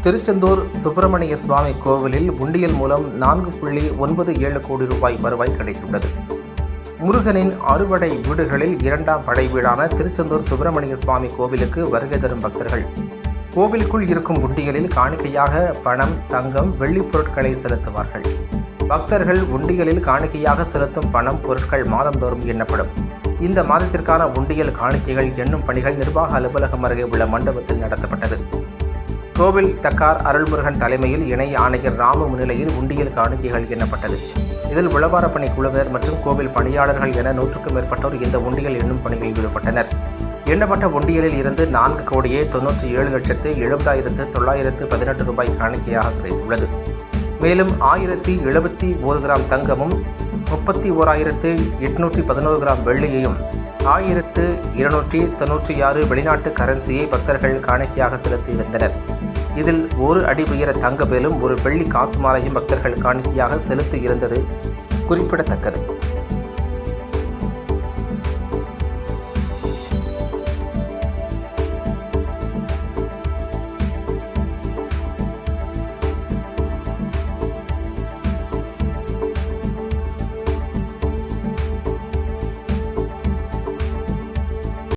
திருச்செந்தூர் சுப்பிரமணிய சுவாமி கோவிலில் உண்டியல் மூலம் நான்கு புள்ளி ஒன்பது ஏழு கோடி ரூபாய் வருவாய் கிடைத்துள்ளது. முருகனின் அறுபடை வீடுகளில் இரண்டாம் படை வீடான திருச்செந்தூர் சுப்பிரமணிய சுவாமி கோவிலுக்கு வருகை தரும் பக்தர்கள். கோவிலுக்குள் இருக்கும் உண்டியலில் காணிக்கையாக பணம் தங்கம் வெள்ளிப் பொருட்களை செலுத்துவார்கள். பக்தர்கள் உண்டியலில் காணிக்கையாக செலுத்தும் பணம் பொருட்கள் மாதந்தோறும் எண்ணப்படும். இந்த மாதத்திற்கான உண்டியல் காணிக்கைகள் எண்ணும் பணிகள் நிர்வாக அலுவலகம் அருகே உள்ள மண்டபத்தில் நடத்தப்பட்டது. கோவில் தக்கார் அருள்முருகன் தலைமையில் இணை ஆணையர் ராமு முன்னிலையில் உண்டியல் காணிக்கைகள் எண்ணப்பட்டது. இதில் உளவாரப்பணி குழுவினர் மற்றும் கோவில் பணியாளர்கள் என நூற்றுக்கும் மேற்பட்டோர் இந்த உண்டியல் எண்ணும் பணியில் ஈடுபட்டனர். எண்ணப்பட்ட உண்டியலில் இருந்து நான்கு கோடியே தொன்னூற்றி ஏழு லட்சத்து எழுபதாயிரத்து தொள்ளாயிரத்து பதினெட்டு ரூபாய் காணிக்கையாக கிடைத்துள்ளது. மேலும் ஆயிரத்தி எழுபத்தி ஒரு கிராம் தங்கமும் முப்பத்தி ஓராயிரத்து எட்நூற்றி பதினோரு கிராம் வெள்ளியையும் ஆயிரத்து இருநூற்றி தொன்னூற்றி ஆறு வெளிநாட்டு கரன்சியை பக்தர்கள் காணிக்கையாக செலுத்தியிருந்தனர் இதில் ஒரு அடி உயர தங்க வேலும் ஒரு வெள்ளி காசு மாலையும் பக்தர்கள் காணிக்கையாக செலுத்தி இருந்தது குறிப்பிடத்தக்கது.